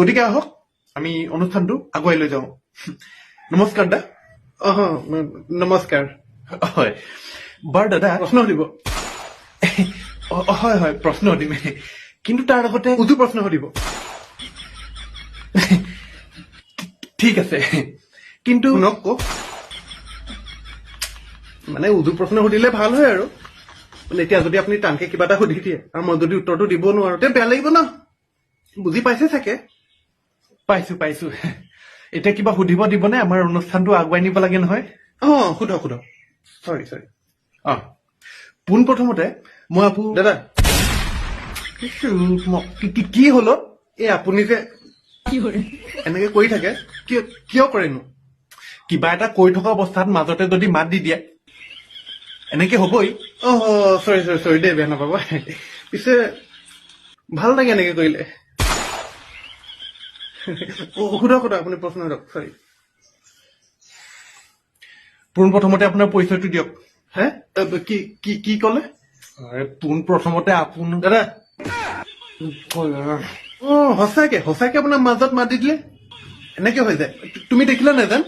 গতিকে আহক আমি অনুষ্ঠানটো আগুৱাই লৈ যাওঁ। নমস্কাৰ দা। অহ নমস্কাৰ। হয়। বাৰু দাদা প্ৰশ্ন সুধিব। অ- অ, হয় হয় প্ৰশ্ন সুধিম। কিন্তু তাৰ আগতে উজু প্ৰশ্ন সুধিব। ঠিক আছে। কিন্তু শুনক কওক। মানে উজু প্ৰশ্ন সুধিলে ভাল হয় আৰু। মানে এতিয়া যদি আপুনি টানকে কিবা এটা সুধি দিয়ে আৰু মই যদি উত্তৰটো দিব নোৱাৰো তে বেয়া লাগিব ন? বুজি পাইছে চাগে? পাইছো পাইছো। এতিয়া কিবা সুধিব দিবনে? আমাৰ অনুষ্ঠানটো আগুৱাই নিব লাগে নহয়? অ সোধক সোধক। চৰি চৰি অ। পোন প্ৰথমতে মই আপু দাদা। কি- কি- কি হলো এই আপুনি যে এনেকে কৰি থাকে কিয় কিয় কৰেনো? কিবা এটা কৈ থকা অৱস্থাত মাজতে যদি মাত দি দিয়ে। এনেকে হবই। অ চৰি চৰি চৰি দেই বেয়া নাপাব। পিছে ভাল লাগে এনেকে কৰিলে। সোধক সোধক আপুনি প্ৰশ্ন সোধক চৰি পোন প্ৰথমতে আপোনাৰ পৰিচয়টো দিয়ক। হে? কি কি কি ক'লে? পোন প্ৰথমতে আপোন দাদা। অ সঁচাকে সঁচাকে আপোনাৰ মাজত মাত দি দিলে? এনেকে হৈ যায়। তুমি দেখিলা নাজান?